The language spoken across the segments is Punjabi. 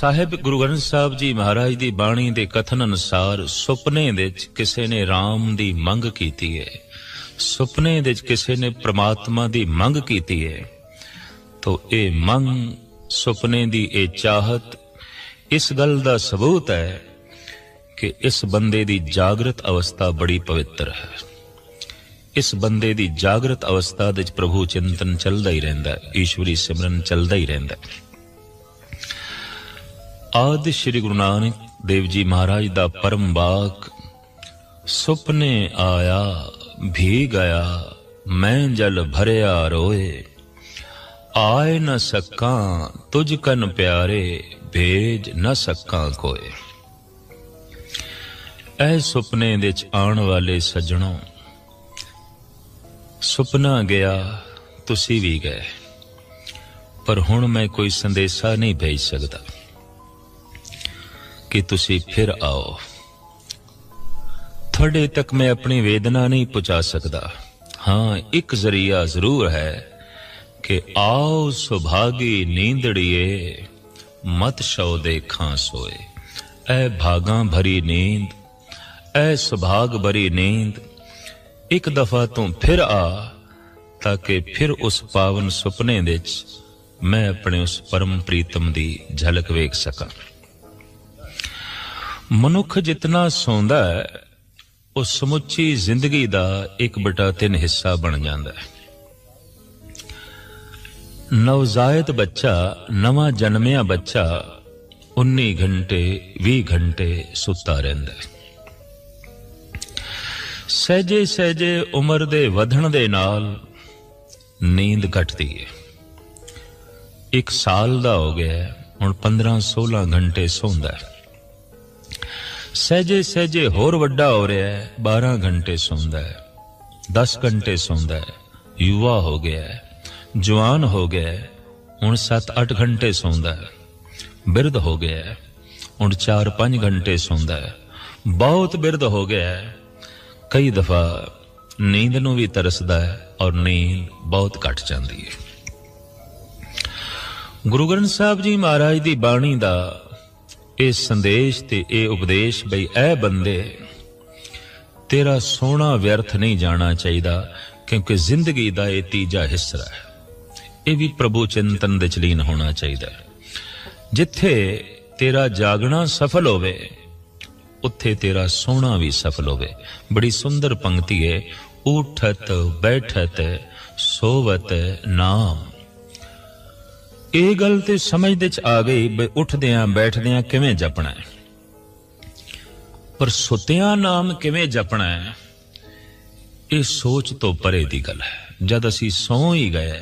ਸਾਹਿਬ ਗੁਰੂ ਗ੍ਰੰਥ ਸਾਹਿਬ ਜੀ ਮਹਾਰਾਜ ਦੀ ਬਾਣੀ ਦੇ ਕਥਨ ਅਨੁਸਾਰ ਸੁਪਨੇ ਦੇ ਵਿੱਚ ਕਿਸੇ ਨੇ RAM ਦੀ ਮੰਗ ਕੀਤੀ ਹੈ ਸੁਪਨੇ ਦੇ ਵਿੱਚ ਕਿਸੇ ਨੇ ਪ੍ਰਮਾਤਮਾ ਦੀ ਮੰਗ ਕੀਤੀ ਹੈ ਤੋ ਇਹ ਮੰਗ, ਸੁਪਨੇ ਦੀ ਇਹ ਚਾਹਤ, ਇਸ ਗੱਲ ਦਾ ਸਬੂਤ ਹੈ ਕਿ ਇਸ ਬੰਦੇ ਦੀ ਜਾਗਰਤ ਅਵਸਥਾ ਬੜੀ ਪਵਿੱਤਰ ਹੈ। ਇਸ ਬੰਦੇ ਦੀ ਜਾਗਰਤ ਅਵਸਥਾ ਦੇ ਵਿੱਚ ਪ੍ਰਭੂ ਚਿੰਤਨ ਚੱਲਦਾ ਹੀ ਰਹਿੰਦਾ ਹੈ, ਈਸ਼ਵਰੀ ਸਿਮਰਨ ਚੱਲਦਾ ਹੀ ਰਹਿੰਦਾ ਹੈ। ਆਦਿ ਸ੍ਰੀ ਗੁਰੂ ਨਾਨਕ ਦੇਵ ਜੀ ਮਹਾਰਾਜ ਦਾ ਪਰਮ ਬਾਕ ਸੁਪਨੇ ਆਇਆ ਭੀ ਗਿਆ ਮੈਂ ਜਲ ਭਰਿਆ ਰੋਏ। ਆਏ ਨ ਸਕਾਂ ਤੁਝ ਕਨ ਪਿਆਰੇ, ਭੇਜ ਨ ਸਕਾਂ ਕੋਏ। ਐ ਸੁਪਨੇ ਦੇ ਚ ਆਉਣ ਵਾਲੇ ਸੱਜਣੋ, ਸੁਪਨਾ ਗਿਆ, ਤੁਸੀਂ ਵੀ ਗਏ। ਪਰ ਹੁਣ ਮੈਂ ਕੋਈ ਸੰਦੇਸ਼ਾ ਨਹੀਂ ਭੇਜ ਸਕਦਾ। ਕਿ ਤੁਸੀਂ ਫਿਰ ਆਓ। ਤੁਹਾਡੇ ਤੱਕ ਮੈਂ ਆਪਣੀ ਵੇਦਨਾ ਨਹੀਂ ਪਹੁੰਚਾ ਸਕਦਾ। ਹਾਂ, ਇੱਕ ਜ਼ਰੀਆ ਜ਼ਰੂਰ ਹੈ ਕਿ ਆਓ ਸੁਭਾਗੀ ਨੀਂਦੜੀਏ, ਮਤ ਸ਼ਉ ਦੇਖਾਂ ਸੋਏ। ਐ ਭਾਗਾਂ ਭਰੀ ਨੀਂਦ, ਐ ਸੁਭਾਗ ਭਰੀ ਨੀਂਦ। ਇੱਕ ਦਫਾ ਤੂੰ ਫਿਰ ਆ, ਤਾਂ ਕਿ ਫਿਰ ਉਸ ਪਾਵਨ ਸੁਪਨੇ ਵਿੱਚ ਮੈਂ ਆਪਣੇ ਉਸ ਪਰਮ ਪ੍ਰੀਤਮ ਦੀ ਝਲਕ ਵੇਖ ਸਕਾਂ। ਮਨੁੱਖ ਜਿਤਨਾ ਸੌਂਦਾ ਹੈ, ਉਹ ਸਮੁੱਚੀ ਜ਼ਿੰਦਗੀ ਦਾ ਇੱਕ ਬਟਾ ਤਿੰਨ ਹਿੱਸਾ ਬਣ ਜਾਂਦਾ ਹੈ। ਨਵਜ਼ਾਇਦ ਬੱਚਾ, ਨਵਾਂ ਜਨਮਿਆ ਬੱਚਾ 19 ਘੰਟੇ 20 ਘੰਟੇ ਸੁੱਤਾ ਰਹਿੰਦਾ ਹੈ। ਸਹਜੇ ਸਹਜੇ ਉਮਰ ਦੇ ਵਧਣ ਦੇ ਨਾਲ ਨੀਂਦ ਘਟਦੀ ਹੈ। ਇੱਕ ਸਾਲ ਦਾ ਹੋ ਗਿਆ ਹੁਣ 15 16 ਘੰਟੇ ਸੌਂਦਾ ਹੈ। ਸਹਜੇ ਸਹਜੇ ਹੋਰ ਵੱਡਾ ਹੋ ਰਿਹਾ ਹੈ 12 ਘੰਟੇ ਸੌਂਦਾ ਹੈ 10 ਘੰਟੇ ਸੌਂਦਾ ਹੈ, ਯੁਵਾ ਹੋ ਗਿਆ ਹੈ, ਜਵਾਨ ਹੋ ਗਿਆ ਹੈ, ਹੁਣ 7-8 ਘੰਟੇ ਸੌਂਦਾ ਹੈ, ਬਿਰਧ ਹੋ ਗਿਆ ਹੈ, ਹੁਣ 4-5 ਘੰਟੇ ਸੌਂਦਾ ਹੈ, ਬਹੁਤ ਬਿਰਧ ਹੋ ਗਿਆ ਹੈ, ਕਈ ਦਫਾ ਨੀਂਦ ਨੂੰ ਵੀ ਤਰਸਦਾ ਹੈ ਔਰ ਨੀਂਦ ਬਹੁਤ ਘਟ ਜਾਂਦੀ ਹੈ। ਗੁਰੂ ਗ੍ਰੰਥ ਸਾਹਿਬ ਜੀ ਮਹਾਰਾਜ ਦੀ ਬਾਣੀ ਦਾ ਇਹ ਸੰਦੇਸ਼ ਤੇ ਇਹ ਉਪਦੇਸ਼ ਬਈ ਐ ਬੰਦੇ, ਤੇਰਾ ਸੋਹਣਾ ਵਿਅਰਥ ਨਹੀਂ ਜਾਣਾ ਚਾਹੀਦਾ, ਕਿਉਂਕਿ ਜ਼ਿੰਦਗੀ ਦਾ ਇਹ ਤੀਜਾ ਹਿੱਸਾ ਹੈ। ਇਹ ਵੀ ਪ੍ਰਭੂ ਚਿੰਤਨ ਦੇ ਚਲੀਨ ਹੋਣਾ ਚਾਹੀਦਾ ਜਿੱਥੇ ਤੇਰਾ ਜਾਗਣਾ ਸਫਲ ਹੋਵੇ, ਉੱਥੇ ਤੇਰਾ ਸੋਹਣਾ ਵੀ ਸਫਲ ਹੋਵੇ। ਬੜੀ ਸੁੰਦਰ ਪੰਕਤੀ ਹੈ, ਉਠਤ ਬੈਠਤ ਸੋਵਤ ਨਾਮ। ਇਹ ਗੱਲ ਤੇ ਸਮਝ ਦੇ ਚ ਆ ਗਈ ਬਈ ਉੱਠਦਿਆਂ ਬੈਠਦਿਆਂ ਕਿਵੇਂ ਜਪਣਾ ਹੈ। ਪਰ ਸੁੱਤਿਆਂ ਨਾਮ ਕਿਵੇਂ ਜਪਣਾ ਹੈ, ਇਹ ਸੋਚ ਤੋਂ ਪਰੇ ਦੀ ਗੱਲ ਹੈ। ਜਦ ਅਸੀਂ ਸੌਂ ਹੀ ਗਏ,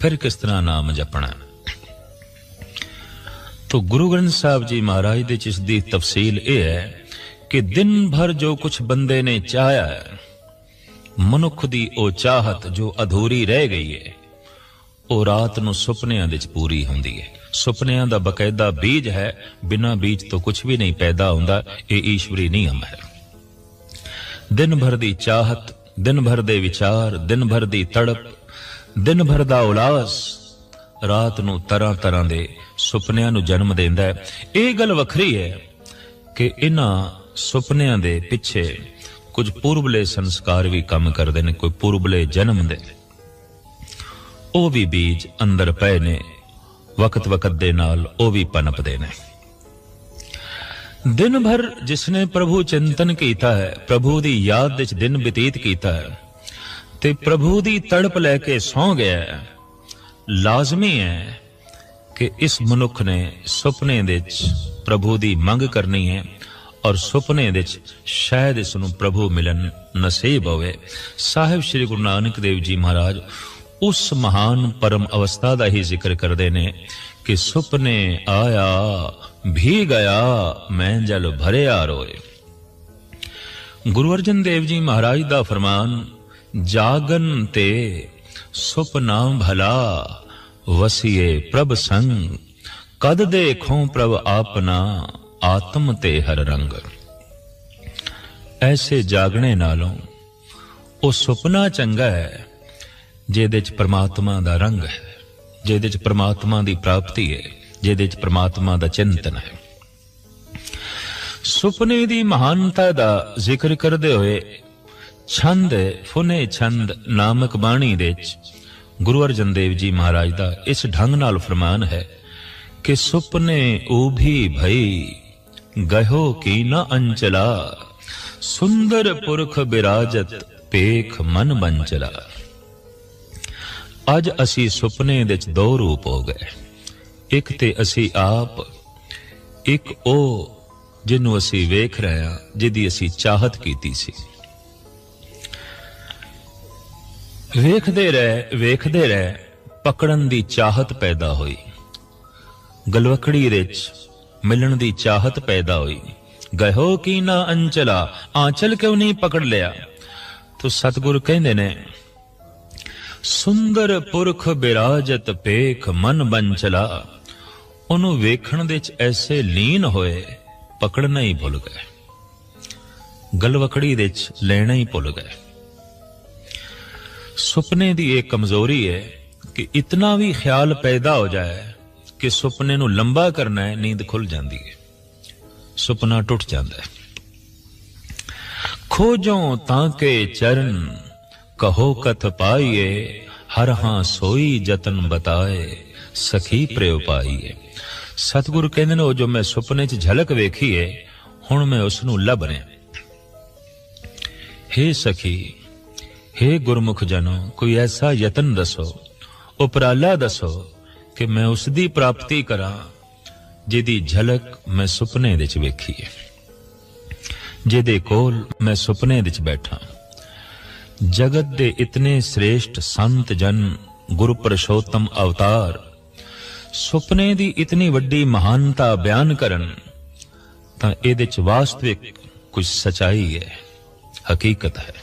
ਫਿਰ ਕਿਸ ਤਰ੍ਹਾਂ ਨਾਮ ਜਪਣਾ ਤੋ ਗੁਰੂ ਗ੍ਰੰਥ ਸਾਹਿਬ ਜੀ ਮਹਾਰਾਜ ਦੇ ਜਿਸ ਦੀ ਤਫਸੀਲ ਇਹ ਹੈ ਕਿ ਦਿਨ ਭਰ ਜੋ ਕੁਛ ਬੰਦੇ ਨੇ ਚਾਹਿਆ ਮਨੁੱਖ ਦੀ ਉਹ ਚਾਹਤ ਜੋ ਅਧੂਰੀ ਰਹਿ ਗਈ ਹੈ ਉਹ ਰਾਤ ਨੂੰ ਸੁਪਨਿਆਂ ਵਿੱਚ ਪੂਰੀ ਹੁੰਦੀ ਹੈ ਸੁਪਨਿਆਂ ਦਾ ਬਕਾਇਦਾ ਬੀਜ ਹੈ, ਬਿਨਾਂ ਬੀਜ ਤੋਂ ਕੁਝ ਵੀ ਨਹੀਂ ਪੈਦਾ ਹੁੰਦਾ, ਇਹ ਈਸ਼ਵਰੀ ਨਿਯਮ ਹੈ। ਦਿਨ ਭਰ ਦੀ ਚਾਹਤ, ਦਿਨ ਭਰ ਦੇ ਵਿਚਾਰ, ਦਿਨ ਭਰ ਦੀ ਤੜਪ, ਦਿਨ ਭਰ ਦਾ ਉਲਾਸ, ਰਾਤ ਨੂੰ ਤਰ੍ਹਾਂ ਤਰ੍ਹਾਂ ਦੇ ਸੁਪਨਿਆਂ ਨੂੰ ਜਨਮ ਦਿੰਦਾ ਹੈ। ਇਹ ਗੱਲ ਵੱਖਰੀ ਹੈ ਕਿ ਇਹਨਾਂ ਸੁਪਨਿਆਂ ਦੇ ਪਿੱਛੇ ਕੁਝ ਪੂਰਬਲੇ ਸੰਸਕਾਰ ਵੀ ਕੰਮ ਕਰਦੇ ਨੇ, ਕੋਈ ਪੂਰਬਲੇ ਜਨਮ ਦੇ। ਉਹ ਵੀ ਬੀਜ ਅੰਦਰ ਪਏ ਨੇ। ਵਕਤ ਵਕਤ ਦੇ ਨਾਲ ਉਹ ਵੀ ਪਨਪਦੇ ਨੇ। ਦਿਨ ਭਰ ਜਿਸਨੇ ਪ੍ਰਭੂ ਚਿੰਤਨ ਕੀਤਾ ਹੈ, ਪ੍ਰਭੂ ਦੀ ਯਾਦ ਵਿੱਚ ਦਿਨ ਬਤੀਤ ਕੀਤਾ ਹੈ ਤੇ ਪ੍ਰਭੂ ਦੀ ਤੜਪ ਲੈ ਕੇ ਸੌਂ ਗਿਆ ਹੈ। ਲਾਜ਼ਮੀ ਹੈ ਕਿ ਇਸ ਮਨੁੱਖ ਨੇ ਸੁਪਨੇ ਵਿੱਚ ਪ੍ਰਭੂ ਦੀ ਮੰਗ ਕਰਨੀ ਹੈ ਔਰ ਸੁਪਨੇ ਵਿੱਚ ਸ਼ਾਇਦ ਇਸ ਨੂੰ ਪ੍ਰਭੂ ਮਿਲਣ ਨਸੀਬ ਹੋਵੇ। ਸਾਹਿਬ ਸ੍ਰੀ ਗੁਰੂ ਨਾਨਕ ਦੇਵ ਜੀ ਮਹਾਰਾਜ ਉਸ ਮਹਾਨ ਪਰਮ ਅਵਸਥਾ ਦਾ ਹੀ ਜ਼ਿਕਰ ਕਰਦੇ ਨੇ ਕਿ ਸੁਪਨੇ ਆਇਆ ਵੀ ਗਿਆ, ਮੈਂ ਜਲ ਭਰਿਆ ਰੋਏ। ਗੁਰੂ ਅਰਜਨ ਦੇਵ ਜੀ ਮਹਾਰਾਜ ਦਾ ਫਰਮਾਨ, ਜਾਗਨ ਤੇ ਸੁਪਨਾ ਭਲਾ, ਵਸੀਏ ਪ੍ਰਭ ਸੰਗ, ਕਦ ਦੇਖੋਂ ਪ੍ਰਭ ਆਪਣਾ ਆਤਮ ਤੇ ਹਰ ਰੰਗ। ਐਸੇ ਜਾਗਣੇ ਨਾਲੋਂ ਉਹ ਸੁਪਨਾ ਚੰਗਾ ਹੈ ਜਿਹਦੇ ਚ ਪ੍ਰਮਾਤਮਾ ਦਾ ਰੰਗ ਹੈ, ਜਿਹਦੇ ਚ ਪ੍ਰਮਾਤਮਾ ਦੀ ਪ੍ਰਾਪਤੀ ਹੈ, ਜਿਹਦੇ ਚ ਪ੍ਰਮਾਤਮਾ ਦਾ ਚਿੰਤਨ ਹੈ। ਸੁਪਨੇ ਦੀ ਮਹਾਨਤਾ ਦਾ ਜ਼ਿਕਰ ਕਰਦੇ ਹੋਏ ਛੰਦ, ਫੁਨੇ ਛੰਦ ਨਾਮਕ ਬਾਣੀ ਦੇ ਵਿੱਚ ਗੁਰੂ ਅਰਜਨ ਦੇਵ ਜੀ ਮਹਾਰਾਜ ਦਾ ਇਸ ਢੰਗ ਨਾਲ ਫਰਮਾਨ ਹੈ ਕਿ ਸੁਪਨੇ ਊਭੀ ਭਈ ਗਇਓ ਕੀ ਨ ਅੰਚਲਾ, ਸੁੰਦਰ ਪੁਰਖ ਬਿਰਾਜਤ ਪੇਖ ਮਨ ਬੰਚਲਾ ਅੱਜ ਅਸੀਂ ਸੁਪਨੇ ਵਿੱਚ ਦੋ ਰੂਪ ਹੋ ਗਏ। ਇੱਕ ਤੇ ਅਸੀਂ ਆਪ, ਇੱਕ ਉਹ ਜਿਹਨੂੰ ਅਸੀਂ ਵੇਖ ਰਹੇ ਹਾਂ, ਜਿਹਦੀ ਅਸੀਂ ਚਾਹਤ ਕੀਤੀ ਸੀ। ਵੇਖਦੇ ਰਹੇ ਵੇਖਦੇ ਰਹੇ, ਪਕੜਨ ਦੀ ਚਾਹਤ ਪੈਦਾ ਹੋਈ। ਗਲਵਕੜੀ ਵਿੱਚ ਮਿਲਣ ਦੀ ਚਾਹਤ ਪੈਦਾ ਹੋਈ। ਗਇਓ ਕੀ ਨਾ ਅੰਚਲਾ, ਆਂਚਲ ਕਿਉਂ ਨਹੀਂ ਪਕੜ ਲਿਆ? ਤੋ ਸਤਿਗੁਰ ਕਹਿੰਦੇ ਨੇ ਸੁੰਦਰ ਪੁਰਖ ਬਿਰਾਜਤ ਪੇਖ ਮਨ ਬੰਚਲਾ। ਉਹਨੂੰ ਵੇਖਣ ਦੇ ਚ ਐਸੇ ਲੀਨ ਹੋਏ, ਪਕੜਨਾ ਹੀ ਭੁੱਲ ਗਏ। ਗਲਵਕੜੀ ਦੇ ਚ ਲੈਣਾ ਹੀ ਭੁੱਲ ਗਏ। ਸੁਪਨੇ ਦੀ ਇਹ ਕਮਜ਼ੋਰੀ ਹੈ ਕਿ ਇਤਨਾ ਵੀ ਖਿਆਲ ਪੈਦਾ ਹੋ ਜਾਏ ਕਿ ਸੁਪਨੇ ਨੂੰ ਲੰਬਾ ਕਰਨਾ ਹੈ, ਨੀਂਦ ਖੁੱਲ ਜਾਂਦੀ ਹੈ। ਸੁਪਨਾ ਟੁੱਟ ਜਾਂਦਾ ਹੈ। ਖੋਜੋ ਤਾਂ ਕੇ ਚਰਨ ਕਹੋ ਕਥ ਪਾਈਏ, ਹਰ ਹਾਂ ਸੋਈ ਜਤਨ ਬਤਾਏ, ਸਖੀ ਪ੍ਰਯੋ ਪਾਈਏ। ਸਤਿਗੁਰੂ ਕਹਿੰਦੇ ਨੇ, ਉਹ ਜੋ ਮੈਂ ਸੁਪਨੇ 'ਚ ਝਲਕ ਵੇਖੀ ਏ ਹੁਣ ਮੈਂ ਉਸ ਨੂੰ ਲੱਭ ਰਿਹਾ ਹੇ ਸਖੀ, ਹੇ ਗੁਰਮੁਖ ਜਨੋ, ਕੋਈ ਐਸਾ ਯਤਨ ਦੱਸੋ, ਉਪਰਾਲਾ ਦੱਸੋ ਕਿ ਮੈਂ ਉਸ ਦੀ ਪ੍ਰਾਪਤੀ ਕਰਾਂ, ਜਿਹਦੀ ਝਲਕ ਮੈਂ ਸੁਪਨੇ ਦੇ ਵਿੱਚ ਵੇਖੀ ਹੈ ਜਿਹਦੇ ਕੋਲ ਮੈਂ ਸੁਪਨੇ ਦੇ ਵਿੱਚ ਬੈਠਾ। ਜਗਤ ਦੇ ਇਤਨੇ ਸ੍ਰੇਸ਼ਟ ਸੰਤ ਜਨ ਗੁਰੂ ਪ੍ਰਸ਼ੋਤਮ ਅਵਤਾਰ, ਸੁਪਨੇ ਦੀ ਇਤਨੀ ਵੱਡੀ ਮਹਾਨਤਾ ਬਿਆਨ ਕਰਨ, ਤਾਂ ਇਹਦੇ ਚ ਵਾਸਤਵਿਕ ਕੁਝ ਸਚਾਈ ਹੈ, ਹਕੀਕਤ ਹੈ।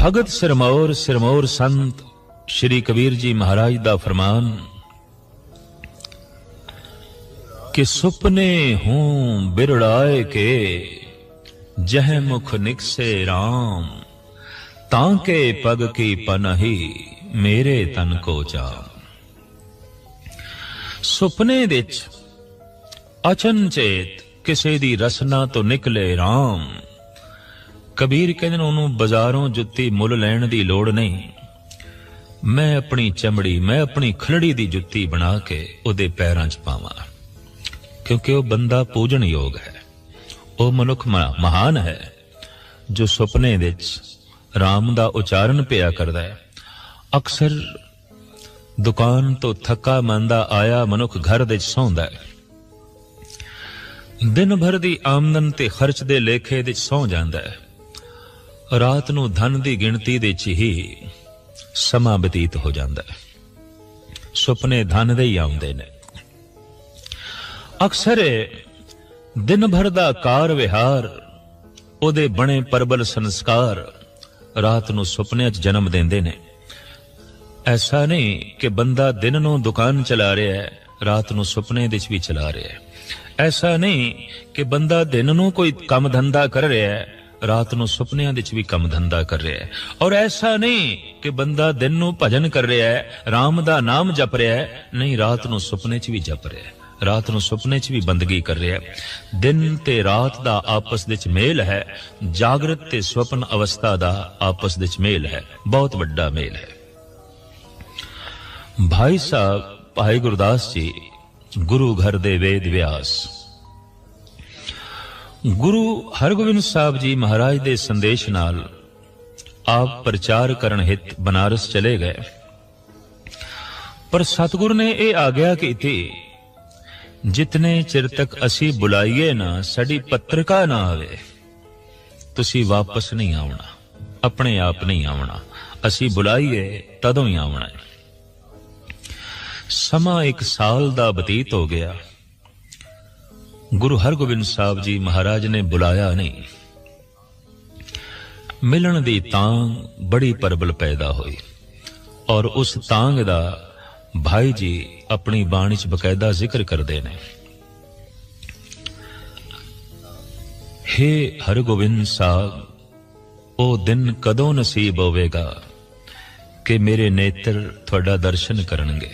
ਭਗਤ ਸਿਰਮੌਰ ਸਿਰਮੌਰ ਸੰਤ ਸ਼੍ਰੀ ਕਬੀਰ ਜੀ ਮਹਾਰਾਜ ਦਾ ਫਰਮਾਨ, ਕਿ ਸੁਪਨੇ ਹੂੰ ਬਿਰੜਾਏ ਕੇ ਜਹ ਮੁਖ ਨਿਕਸੇ RAM ਤਾਂ ਕੇ ਪਗ ਕੀ ਪਨਹੀ ਮੇਰੇ ਤਨ ਕੋ ਚਾਮ ਸੁਪਨੇ ਵਿੱਚ ਅਚਨਚੇਤ ਕਿਸੇ ਦੀ ਰਸਨਾ ਤੋਂ ਨਿਕਲੇ RAM ਕਬੀਰ ਕਹਿੰਦੇ ਨੇ ਉਹਨੂੰ ਬਾਜ਼ਾਰੋਂ ਜੁੱਤੀ ਮੁੱਲ ਲੈਣ ਦੀ ਲੋੜ ਨਹੀਂ ਮੈਂ ਆਪਣੀ ਚਮੜੀ ਮੈਂ ਆਪਣੀ ਖਲੜੀ ਦੀ ਜੁੱਤੀ ਬਣਾ ਕੇ ਉਹਦੇ ਪੈਰਾਂ 'ਚ ਪਾਵਾਂ ਕਿਉਂਕਿ ਉਹ ਬੰਦਾ ਪੂਜਣ ਯੋਗ ਹੈ ਉਹ ਮਨੁੱਖ ਮਹਾਨ ਹੈ, ਜੋ ਸੁਪਨੇ ਵਿੱਚ RAM ਦਾ ਉਚਾਰਨ ਪਿਆ ਕਰਦਾ ਹੈ। ਅਕਸਰ ਦੁਕਾਨ ਤੋਂ ਥੱਕਾ ਮੰਦਾ ਆਇਆ ਮਨੁੱਖ ਘਰ ਵਿੱਚ ਸੌਂਦਾ ਹੈ। ਦਿਨ ਭਰ ਦੀ ਆਮਦਨ ਤੇ ਖਰਚ ਦੇ ਲੇਖੇ ਵਿੱਚ ਸੌਂ ਜਾਂਦਾ ਹੈ। ਰਾਤ ਨੂੰ ਧਨ ਦੀ ਗਿਣਤੀ ਦੇ ਚ ਹੀ ਸਮਾਂ ਬਤੀਤ ਹੋ ਜਾਂਦਾ ਹੈ। ਸੁਪਨੇ ਧਨ ਦੇ ਹੀ ਆਉਂਦੇ ਨੇ। ਅਕਸਰ ਦਿਨ ਭਰ ਦਾ ਕਾਰ ਵਿਹਾਰ, ਉਹਦੇ ਬਣੇ ਪਰਬਲ ਸੰਸਕਾਰ ਰਾਤ ਨੂੰ ਸੁਪਨਿਆਂ 'ਚ ਜਨਮ ਦਿੰਦੇ ਨੇ। ਐਸਾ ਨਹੀਂ ਕਿ ਬੰਦਾ ਦਿਨ ਨੂੰ ਦੁਕਾਨ ਚਲਾ ਰਿਹਾ ਹੈ, ਰਾਤ ਨੂੰ ਸੁਪਨੇ ਦੇ ਵਿੱਚ ਵੀ ਚਲਾ ਰਿਹਾ ਹੈ। ਐਸਾ ਨਹੀਂ ਕਿ ਬੰਦਾ ਦਿਨ ਨੂੰ ਕੋਈ ਕੰਮ ਧੰਦਾ ਕਰ ਰਿਹਾ ਹੈ, ਰਾਤ ਨੂੰ ਸੁਪਨਿਆਂ ਦੇ ਵਿੱਚ ਵੀ ਕੰਮ ਧੰਦਾ ਕਰ ਰਿਹਾ ਹੈ। ਔਰ ਐਸਾ ਨਹੀਂ ਕਿ ਬੰਦਾ ਦਿਨ ਨੂੰ ਭਜਨ ਕਰ ਰਿਹਾ ਹੈ RAM ਦਾ ਨਾਮ ਜਪ ਰਿਹਾ ਹੈ, ਨਹੀਂ, ਰਾਤ ਨੂੰ ਸੁਪਨੇ 'ਚ ਵੀ ਜਪ ਰਿਹਾ ਹੈ। ਰਾਤ ਨੂੰ ਸੁਪਨੇ 'ਚ ਵੀ ਬੰਦਗੀ ਕਰ ਰਿਹਾ ਹੈ। ਦਿਨ ਤੇ ਰਾਤ ਦਾ ਆਪਸ ਵਿੱਚ ਮੇਲ ਹੈ, ਜਾਗਰਤ ਤੇ ਸੁਪਨ ਅਵਸਥਾ ਦਾ ਆਪਸ ਵਿੱਚ ਮੇਲ ਹੈ। ਬਹੁਤ ਵੱਡਾ ਮੇਲ ਹੈ। ਭਾਈ ਸਾਹਿਬ, ਭਾਈ ਗੁਰਦਾਸ ਜੀ, ਗੁਰੂ ਘਰ ਦੇ ਵੇਦ ਵਿਆਸ। ਗੁਰੂ ਹਰਗੋਬਿੰਦ ਸਾਹਿਬ ਜੀ ਮਹਾਰਾਜ ਦੇ ਸੰਦੇਸ਼ ਨਾਲ ਆਪ ਪ੍ਰਚਾਰ ਕਰਨ ਹਿਤ ਬਨਾਰਸ ਚਲੇ ਗਏ। ਪਰ ਸਤਿਗੁਰ ਨੇ ਇਹ ਆਗਿਆ ਕੀਤੀ ਜਿਤਨੇ ਚਿਰ ਤੱਕ ਅਸੀਂ ਬੁਲਾਈਏ ਨਾ, ਸਾਡੀ ਪੱਤਰਕਾ ਨਾ ਆਵੇ। ਤੁਸੀਂ ਵਾਪਸ ਨਹੀਂ ਆਉਣਾ, ਆਪਣੇ ਆਪ ਨਹੀਂ ਆਉਣਾ। ਅਸੀਂ ਬੁਲਾਈਏ, ਤਦੋਂ ਹੀ ਆਉਣਾ ਸਮਾਂ ਇੱਕ ਸਾਲ ਦਾ ਬਤੀਤ ਹੋ ਗਿਆ। ਗੁਰੂ ਹਰਗੋਬਿੰਦ ਸਾਹਿਬ ਜੀ ਮਹਾਰਾਜ ਨੇ ਬੁਲਾਇਆ ਨਹੀਂ। ਮਿਲਣ ਦੀ ਤਾਂਗ ਬੜੀ ਪਰਬਲ ਪੈਦਾ ਹੋਈ। ਔਰ ਉਸ ਤਾਂਗ ਦਾ ਭਾਈ ਜੀ ਆਪਣੀ ਬਾਣੀ 'ਚ ਬਕਾਇਦਾ ਜ਼ਿਕਰ ਕਰਦੇ ਨੇ। ਹੇ ਹਰਗੋਬਿੰਦ ਸਾਹਿਬ, ਉਹ ਦਿਨ ਕਦੋਂ ਨਸੀਬ ਹੋਵੇਗਾ ਕਿ ਮੇਰੇ ਨੇਤਰ ਤੁਹਾਡਾ ਦਰਸ਼ਨ ਕਰਨਗੇ?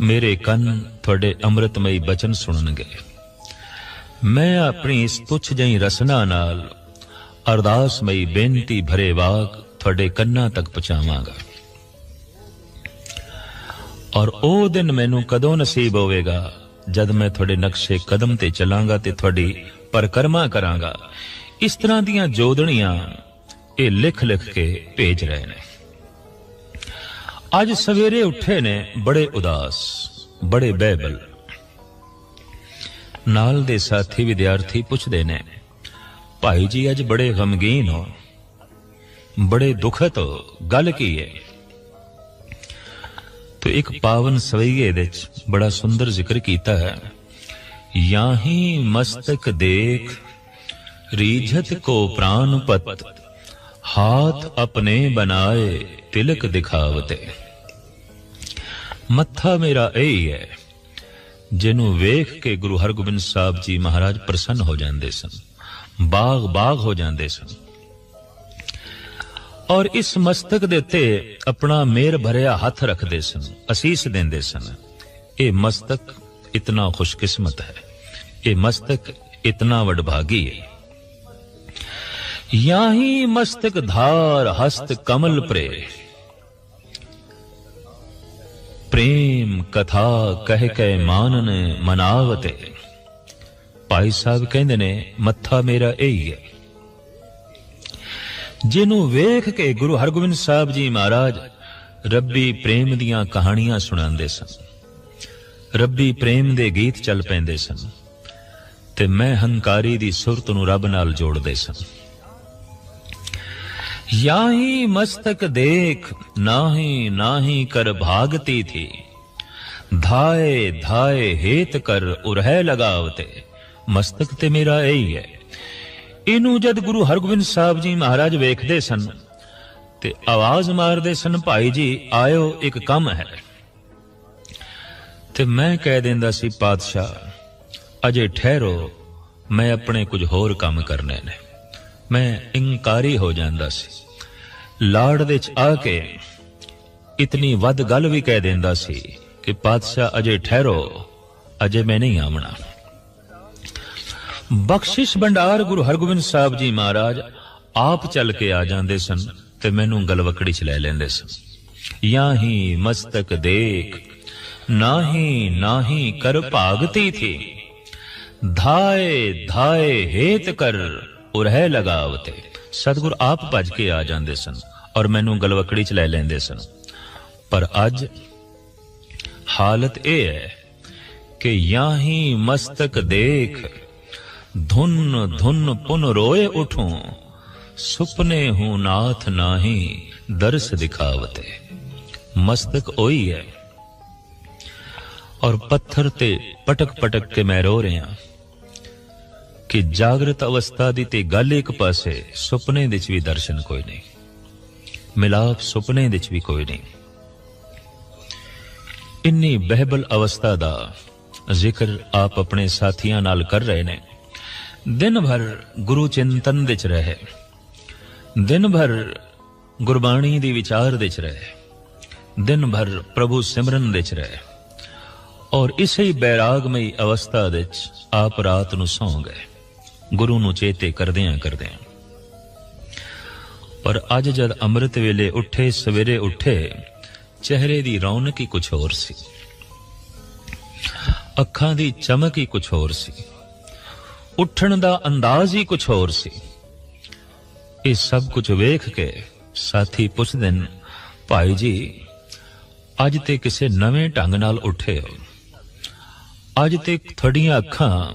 ਮੇਰੇ ਕੰਨ ਤੁਹਾਡੇ ਅੰਮ੍ਰਿਤਮਈ ਬਚਨ ਸੁਣਨਗੇ। ਮੈਂ ਆਪਣੀ ਇਸ ਤੁੱਛ ਜਿਹੀ ਰਸਨਾ ਨਾਲ ਅਰਦਾਸਮਈ ਬੇਨਤੀ ਭਰੇ ਵਾਕ ਤੁਹਾਡੇ ਕੰਨਾਂ ਤੱਕ ਪਹੁੰਚਾਵਾਂਗਾ। ਔਰ ਉਹ ਦਿਨ ਮੈਨੂੰ ਕਦੋਂ ਨਸੀਬ ਹੋਵੇਗਾ? ਜਦ ਮੈਂ ਤੁਹਾਡੇ ਨਕਸ਼ੇ ਕਦਮ ਤੇ ਚੱਲਾਂਗਾ ਤੇ ਤੁਹਾਡੀ ਪਰਕਰਮਾ ਕਰਾਂਗਾ। ਇਸ ਤਰ੍ਹਾਂ ਦੀਆਂ ਜੋਦਣੀਆਂ ਇਹ ਲਿਖ ਲਿਖ ਕੇ ਭੇਜ ਰਹੇ ਨੇ। ਅੱਜ ਸਵੇਰੇ ਉੱਠੇ ਨੇ ਬੜੇ ਉਦਾਸ, ਬੜੇ ਬਹਿਬਲ। ਨਾਲ ਦੇ ਸਾਥੀ ਵਿਦਿਆਰਥੀ ਪੁੱਛਦੇ ਨੇ, ਭਾਈ ਜੀ, ਅੱਜ ਬੜੇ ਗਮਗੀਨ ਹੋ, ਬੜੇ ਦੁਖਤ ਹੋ, ਗੱਲ ਕੀ ਹੈ ਤੋ ਇੱਕ ਪਾਵਨ ਸਵਈਏ ਦੇ ਵਿੱਚ ਬੜਾ ਸੁੰਦਰ ਜ਼ਿਕਰ ਕੀਤਾ ਹੈ ਯਾਹੀ ਮਸਤਕ ਦੇਖ ਰੀਝਤ ਕੋ ਪ੍ਰਾਨ ਪਤ ਹਾਥ ਆਪਣੇ ਬਣਾਏ ਮੱਥਾ ਮੇਰਾ ਇਹ ਹੈ ਜਿਹਨੂੰ ਵੇਖ ਕੇ ਗੁਰੂ ਹਰਗੋਬਿੰਦ ਸਾਹਿਬ ਜੀ ਮਹਾਰਾਜ ਪ੍ਰਸੰਨ ਹੋ ਜਾਂਦੇ ਸਨ ਬਾਗ ਬਾਗ ਹੋ ਜਾਂਦੇ ਸਨ ਔਰ ਇਸ ਮਸਤਕ ਦੇ ਉੱਤੇ ਆਪਣਾ ਮੇਰ ਭਰਿਆ ਹੱਥ ਰੱਖਦੇ ਸਨ, ਅਸੀਸ ਦਿੰਦੇ ਸਨ। ਇਹ ਮਸਤਕ ਇਤਨਾ ਖੁਸ਼ਕਿਸਮਤ ਹੈ। ਇਹ ਮਸਤਕ ਇਤਨਾ ਵਡਭਾਗੀ ਹੈ। ਯਾਹੀ ਮਸਤਕ ਧਾਰ ਹਸਤ ਕਮਲ ਪ੍ਰੇ। ਪ੍ਰੇਮ ਕਥਾ ਕਹਿ ਕੇ ਮਾਨਨ ਮਨਾਵਤੇ। ਭਾਈ ਸਾਹਿਬ ਕਹਿੰਦੇ ਨੇ, ਮੱਥਾ ਮੇਰਾ ਇਹੀ ਹੈ। ਜਿਹਨੂੰ ਵੇਖ ਕੇ ਗੁਰੂ ਹਰਗੋਬਿੰਦ ਸਾਹਿਬ ਜੀ ਮਹਾਰਾਜ ਰੱਬੀ ਪ੍ਰੇਮ ਦੀਆਂ ਕਹਾਣੀਆਂ ਸੁਣਾਉਂਦੇ ਸਨ। ਰੱਬੀ ਪ੍ਰੇਮ ਦੇ ਗੀਤ ਚੱਲ ਪੈਂਦੇ ਸਨ ਤੇ ਮੈਂ ਹੰਕਾਰੀ ਦੀ ਸੁਰਤ ਨੂੰ ਰੱਬ ਨਾਲ ਜੋੜਦੇ ਸਨ। ਯਾਹੀ ਮਸਤਕ ਦੇਖ, ਨਾਹੀ ਨਾਹੀ ਕਰ ਭਾਗਤੀ ਥੀ। ਧਾਏ ਧਾਏ ਹੇਤ ਕਰ ਉਰਹਿ ਲਗਾਵਤੇ, ਮਸਤਕ ਤੇ ਮੇਰਾ ਇਹੀ ਹੈ। ਇਹਨੂੰ ਜਦ ਗੁਰੂ ਹਰਗੋਬਿੰਦ ਸਾਹਿਬ ਜੀ ਮਹਾਰਾਜ ਵੇਖਦੇ ਸਨ ਤੇ ਆਵਾਜ਼ ਮਾਰਦੇ ਸਨ, ਭਾਈ ਜੀ, ਆਇਓ, ਇੱਕ ਕੰਮ ਹੈ। ਤੇ ਮੈਂ ਕਹਿ ਦਿੰਦਾ ਸੀ, ਪਾਤਸ਼ਾਹ, ਅਜੇ ਠਹਿਰੋ, ਮੈਂ ਆਪਣੇ ਕੁਝ ਹੋਰ ਕੰਮ ਕਰਨੇ ਨੇ। ਮੈਂ ਇਨਕਾਰੀ ਹੋ ਜਾਂਦਾ ਸੀ। ਲਾੜ ਦੇ ਚ ਆ ਕੇ ਇਤਨੀ ਵੱਧ ਗੱਲ ਵੀ ਕਹਿ ਦਿੰਦਾ ਸੀ ਕਿ, ਪਾਤਸ਼ਾਹ, ਅਜੇ ਠਹਿਰੋ, ਅਜੇ ਮੈਂ ਨਹੀਂ ਆਵਣਾ। ਬਖਸ਼ਿਸ਼ ਭੰਡਾਰ ਗੁਰੂ ਹਰਗੋਬਿੰਦ ਸਾਹਿਬ ਜੀ ਮਹਾਰਾਜ, ਆਪ ਚੱਲ ਕੇ ਆ ਜਾਂਦੇ ਸਨ ਤੇ ਮੈਨੂੰ ਗਲਵਕੜੀ ਚ ਲੈ ਲੈਂਦੇ ਸਨ। ਯਾਹੀ ਮਸਤਕ ਦੇਖ, ਨਾਹੀ ਨਾਹੀ ਕਰ ਭਾਗਤੀ ਥੀ। ਧਾਏ ਧਾਏ ਹੇਤ ਕਰ, ਉਰਹਿ ਲਗਾਵਤੇ। ਸਤਿਗੁਰ ਆਪ ਭੱਜ ਕੇ ਆ ਜਾਂਦੇ ਸਨ ਔਰ ਮੈਨੂੰ ਗਲਵਕੜੀ ਚ ਲੈ ਲੈਂਦੇ ਸਨ। ਪਰ ਅੱਜ ਹਾਲਤ ਇਹ ਹੈ ਕਿ ਯਾਹੀ ਮਸਤਕ ਦੇਖ ਧੁਨ ਧੁਨ ਪੁਨ ਰੋਏ ਉਠੂੰ। ਸੁਪਨੇ ਹੂੰ ਨਾਥ ਨਾਹੀ ਦਰਸ ਦਿਖਾਵਤੇ। ਮਸਤਕ ਉਹੀ ਹੈ ਔਰ ਪੱਥਰ ਤੇ ਪਟਕ ਪਟਕ ਕੇ ਮੈਂ ਰੋ ਰਿਹਾ ਕਿ ਜਾਗਰਤ ਅਵਸਥਾ ਦੀ ਤੇ ਗੱਲ ਇੱਕ ਪਾਸੇ, ਸੁਪਨੇ ਵਿੱਚ ਵੀ ਦਰਸ਼ਨ ਕੋਈ ਨਹੀਂ। ਮਿਲਾਪ ਸੁਪਨੇ ਵਿੱਚ ਵੀ ਕੋਈ ਨਹੀਂ। ਇੰਨੀ ਬਹਿਬਲ ਅਵਸਥਾ ਦਾ ਜ਼ਿਕਰ ਆਪ ਆਪਣੇ ਸਾਥੀਆਂ ਨਾਲ ਕਰ ਰਹੇ ਨੇ। ਦਿਨ ਭਰ ਗੁਰੂ ਚਿੰਤਨ ਵਿੱਚ ਰਹੇ। ਦਿਨ ਭਰ ਗੁਰਬਾਣੀ ਦੀ ਵਿਚਾਰ ਵਿੱਚ ਰਹੇ। ਦਿਨ ਭਰ ਪ੍ਰਭੂ ਸਿਮਰਨ ਵਿੱਚ ਰਹੇ। ਔਰ ਇਸੇ ਬੈਰਾਗਮਈ ਅਵਸਥਾ ਵਿੱਚ ਆਪ ਰਾਤ ਨੂੰ ਸੌਂ ਗਏ। ਗੁਰੂ ਨੂੰ ਚੇਤੇ ਕਰਦਿਆਂ ਕਰਦਿਆਂ। ਪਰ ਅੱਜ ਜਦ ਅੰਮ੍ਰਿਤ ਵੇਲੇ ਉੱਠੇ, ਸਵੇਰੇ ਉੱਠੇ, ਚਿਹਰੇ ਦੀ ਰੌਣਕ ਹੀ ਕੁਝ ਹੋਰ ਸੀ। ਅੱਖਾਂ ਦੀ ਚਮਕ ਹੀ ਕੁਝ ਹੋਰ ਸੀ। ਉੱਠਣ ਦਾ ਅੰਦਾਜ਼ ਹੀ ਕੁਝ ਹੋਰ ਸੀ। ਇਹ ਸਭ ਕੁਝ ਵੇਖ ਕੇ ਸਾਥੀ ਪੁੱਛਦੇ ਨੇ, ਭਾਈ ਜੀ, ਅੱਜ ਤੇ ਕਿਸੇ ਨਵੇਂ ਢੰਗ ਨਾਲ ਉੱਠੇ ਹੋ। ਅੱਜ ਤੇ ਤੁਹਾਡੀਆਂ ਅੱਖਾਂ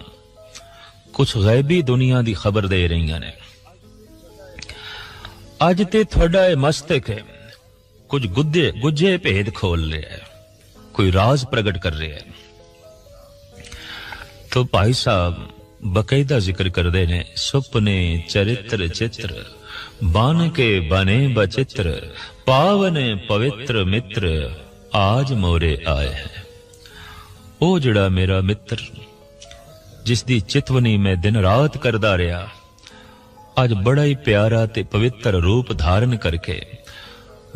ਕੁਝ ਗੈਬੀ ਦੁਨੀਆ ਦੀ ਖਬਰ ਦੇ ਰਹੀਆਂ ਨੇ। ਅੱਜ ਤੇ ਤੁਹਾਡਾ ਇਹ ਮਸਤਕ ਹੈ ਕੁਝ ਗੁੱਦੇ ਗੁੱਜੇ ਭੇਦ ਖੋਲ ਰਿਹਾ ਹੈ। ਕੋਈ ਰਾਜ਼ ਪ੍ਰਗਟ ਕਰ ਰਿਹਾ ਹੈ। ਤੋ ਭਾਈ ਸਾਹਿਬ ਬਕਾਇਦਾ ਜ਼ਿਕਰ ਕਰਦੇ ਨੇ, ਸੁਪਨੇ, ਚਰਿੱਤਰ, ਚਿੱਤਰ। ਬਨ ਕੇ ਬਨੇ ਬਚਿੱਤਰ, ਪਾਵਨ ਪਵਿੱਤਰ ਮਿੱਤਰ, ਆਜ ਮੋਰੇ ਆਏ ਹੈ। ਉਹ ਜਿਹੜਾ ਮੇਰਾ ਮਿੱਤਰ ਜਿਸ ਦੀ ਚਿਤਵਨੀ ਮੈਂ ਦਿਨ ਰਾਤ ਕਰਦਾ ਰਿਹਾ, ਅੱਜ ਬੜਾ ਹੀ ਪਿਆਰਾ ਤੇ ਪਵਿੱਤਰ ਰੂਪ ਧਾਰਨ ਕਰਕੇ,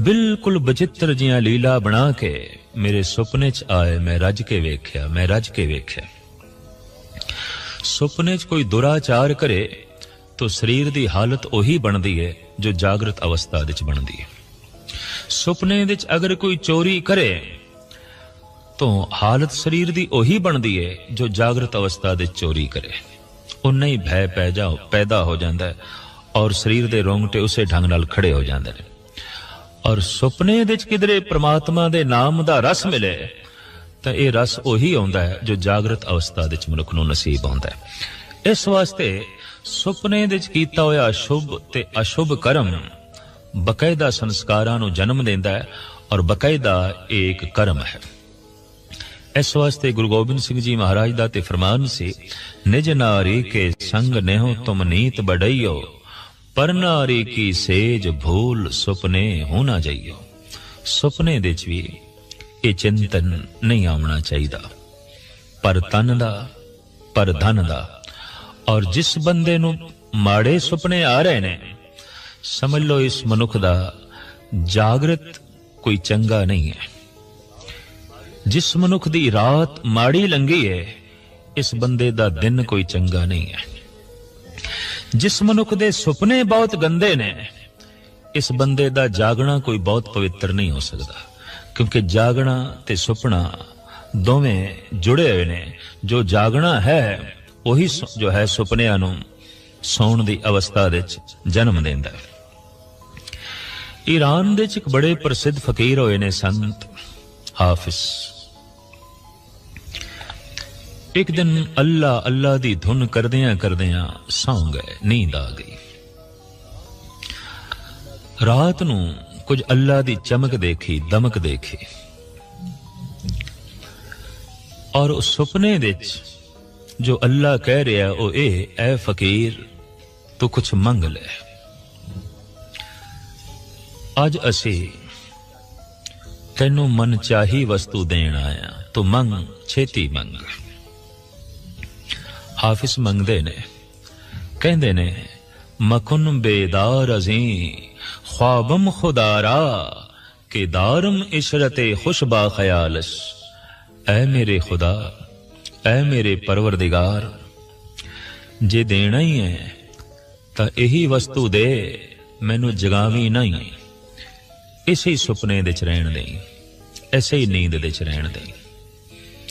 ਬਿਲਕੁਲ ਬਚਿੱਤਰ ਜੀਆਂ ਲੀਲਾ ਬਣਾ ਕੇ ਮੇਰੇ ਸੁਪਨੇ 'ਚ ਆਏ, ਮੈਂ ਰੱਜ ਕੇ ਵੇਖਿਆ, ਮੈਂ ਰੱਜ ਕੇ ਵੇਖਿਆ। ਸੁਪਨੇ 'ਚ ਕੋਈ ਦੁਰਾਚਾਰ ਕਰੇ, ਤਾਂ ਸਰੀਰ ਦੀ ਹਾਲਤ ਉਹੀ ਬਣਦੀ ਹੈ ਜੋ ਜਾਗਰਤ ਅਵਸਥਾ ਵਿੱਚ ਬਣਦੀ ਹੈ ਸੁਪਨੇ ਵਿੱਚ ਅਗਰ ਕੋਈ ਚੋਰੀ ਕਰੇ, ਤਾਂ ਹਾਲਤ ਸਰੀਰ ਦੀ ਉਹੀ ਬਣਦੀ ਹੈ ਜੋ ਜਾਗਰਤ ਅਵਸਥਾ ਦੇ ਚੋਰੀ ਕਰੇ। ਉਨਾ ਹੀ ਭੈ ਪੈ ਜਾ ਪੈਦਾ ਹੋ ਜਾਂਦਾ ਹੈ ਔਰ ਸਰੀਰ ਦੇ ਰੋਂਗਟੇ ਉਸੇ ਢੰਗ ਨਾਲ ਖੜੇ ਹੋ ਜਾਂਦੇ ਨੇ। ਔਰ ਸੁਪਨੇ ਵਿੱਚ ਕਿਧਰੇ ਪ੍ਰਮਾਤਮਾ ਦੇ ਨਾਮ ਦਾ ਰਸ ਮਿਲੇ ਤਾਂ ਇਹ ਰਸ ਉਹੀ ਆਉਂਦਾ ਹੈ ਜੋ ਜਾਗਰਤ ਅਵਸਥਾ ਵਿੱਚ ਮਨੁੱਖ ਨੂੰ ਨਸੀਬ ਹੁੰਦਾ ਹੈ। ਇਸ ਵਾਸਤੇ ਸੁਪਨੇ ਵਿੱਚ ਕੀਤਾ ਹੋਇਆ ਸ਼ੁਭ ਤੇ ਅਸ਼ੁਭ ਕਰਮ ਬਕਾਇਦਾ ਸੰਸਕਾਰਾਂ ਨੂੰ ਜਨਮ ਦਿੰਦਾ ਹੈ ਔਰ ਬਕਾਇਦਾ ਇੱਕ ਕਰਮ ਹੈ। ਇਸ ਵਾਸਤੇ ਗੁਰੂ ਗੋਬਿੰਦ ਸਿੰਘ ਜੀ ਮਹਾਰਾਜ ਦਾ ਤੇ ਫਰਮਾਨ ਸੀ, ਨਿਜ ਨਾਰੀ ਕੇ ਸੰਗ ਨਹਿਓ ਤੁਮ ਨੀਤ ਬੜਈਓ, ਪਰ ਨਾਰੀ ਕੀ ਸੇਜ ਭੂਲ ਸੁਪਨੇ ਹੋ ਜਾਈਓ। ਸੁਪਨੇ ਦੇ ਚ ਵੀ ਇਹ ਚਿੰਤਨ ਨਹੀਂ ਆਉਣਾ ਚਾਹੀਦਾ। ਪਰ ਤਨ ਦਾ, ਪਰ ਧਨ ਦਾ, ਔਰ ਜਿਸ ਬੰਦੇ ਨੂੰ ਮਾੜੇ ਸੁਪਨੇ ਆ ਰਹੇ ਨੇ, ਸਮਝ ਲਓ ਇਸ ਮਨੁੱਖ ਦਾ ਜਾਗਰਤ ਕੋਈ ਚੰਗਾ ਨਹੀਂ ਹੈ। ਜਿਸ ਮਨੁੱਖ ਦੀ ਰਾਤ ਮਾੜੀ ਲੰਗੀ ਹੈ, ਇਸ ਬੰਦੇ ਦਾ ਦਿਨ ਕੋਈ ਚੰਗਾ ਨਹੀਂ ਹੈ। ਜਿਸ ਮਨੁੱਖ ਦੇ ਸੁਪਨੇ ਬਹੁਤ ਗੰਦੇ ਨੇ, ਇਸ ਬੰਦੇ ਦਾ ਜਾਗਣਾ ਕੋਈ ਬਹੁਤ ਪਵਿੱਤਰ ਨਹੀਂ ਹੋ ਸਕਦਾ। ਕਿਉਂਕਿ ਜਾਗਣਾ ਤੇ ਸੁਪਨਾ ਦੋਵੇਂ ਜੁੜੇ ਹੋਏ ਨੇ। ਜੋ ਜਾਗਣਾ ਹੈ, ਉਹੀ ਜੋ ਹੈ ਸੁਪਨਿਆਂ ਨੂੰ ਸੌਣ ਦੀ ਅਵਸਥਾ ਵਿੱਚ ਜਨਮ ਦਿੰਦਾ ਹੈ। ਈਰਾਨ ਦੇ ਵਿੱਚ ਇੱਕ ਬੜੇ ਪ੍ਰਸਿੱਧ ਫਕੀਰ ਹੋਏ ਨੇ ਸੰਤ ਹਾਫਿਜ਼। ਇੱਕ ਦਿਨ ਅੱਲਾ ਅੱਲਾ ਦੀ ਧੁਨ ਕਰਦਿਆਂ ਕਰਦਿਆਂ ਸੌਂ ਗਏ, ਨੀਂਦ ਆ ਗਈ। ਰਾਤ ਨੂੰ ਕੁਝ ਅੱਲਾ ਦੀ ਚਮਕ ਦੇਖੀ, ਦਮਕ ਦੇਖੀ। ਔਰ ਉਸ ਸੁਪਨੇ ਵਿੱਚ ਜੋ ਅੱਲਾ ਕਹਿ ਰਿਹਾ, ਉਹ ਇਹ, ਐ ਫਕੀਰ, ਤੂੰ ਕੁਝ ਮੰਗ ਲੈ। ਅੱਜ ਅਸੀਂ ਤੈਨੂੰ ਮਨ ਚਾਹੀ ਵਸਤੂ ਦੇਣ ਆਇਆ। ਤੂੰ ਮੰਗ, ਛੇਤੀ ਮੰਗ। ਹਾਫਿਜ਼ ਮੰਗਦੇ ਨੇ। ਕਹਿੰਦੇ ਨੇ ਮਕੁਨ ਬੇਦਾਰ ਅਜ਼ੀ خوابم خدا را کہ دارم عشرت خوشبا خیالش. اے میرے خدا ਐ ਮੇਰੇ ਪਰਵਰਦਿਗਾਰ ਜੇ ਦੇਣਾ ਹੀ ਹੈ ਤਾਂ ਇਹੀ ਵਸਤੂ ਦੇ ਮੈਨੂੰ ਜਗਾਵੀ ਨਹੀਂ ਇਸੇ ਸੁਪਨੇ ਦੇ ਚ ਰਹਿਣ ਦੇ ਐਸੇ ਹੀ ਨੀਂਦ ਦੇ ਚ ਰਹਿਣ ਦੇ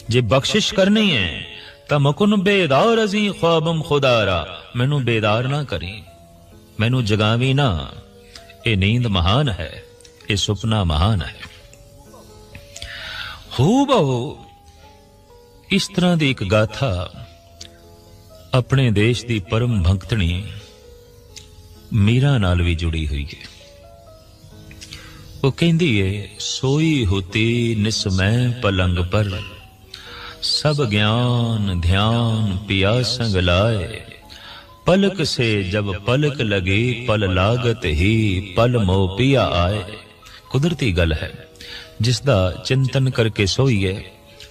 ਜੇ ਬਖਸ਼ਿਸ਼ ਕਰਨੀ ਹੈ ਤਾਂ ਮਕਨ ਬੇਦਾਰ ਅਜ਼ੀ ਖੁਆਬਮ ਖੁਦਾਰਾ ਮੈਨੂੰ ਬੇਦਾਰ ਨਾ ਕਰੀ ਮੈਨੂੰ ਜਗਾਵੀ ਨਾ ਇਹ ਨੀਂਦ ਮਹਾਨ ਹੈ, ਇਹ ਸੁਪਨਾ ਮਹਾਨ ਹੈ। ਹੂ ਬਹੁ ਇਸ ਤਰ੍ਹਾਂ ਦੀ ਇੱਕ ਗਾਥਾ ਆਪਣੇ ਦੇਸ਼ ਦੀ ਪਰਮ ਭਗਤਣੀ ਮੀਰਾ ਨਾਲ ਵੀ ਜੁੜੀ ਹੋਈ ਹੈ। ਉਹ ਕਹਿੰਦੀ ਹੈ ਸੋਈ ਹੋਤੀ ਨਿਸਮੈ ਪਲੰਗ ਪਰ, ਸਭ ਗਿਆਨ ਧਿਆਨ ਪਿਆ ਸੰਗ ਲਾਏ। ਪਲਕ ਸੇ ਜਬ ਪਲਕ ਲਗੇ ਪਲ ਲਾਗਤ ਹੀ ਪਲ ਮੋ ਪਿਆ ਆਏ ਕੁਦਰਤੀ ਗੱਲ ਹੈ ਜਿਸ ਦਾ ਚਿੰਤਨ ਕਰਕੇ ਸੋਈਏ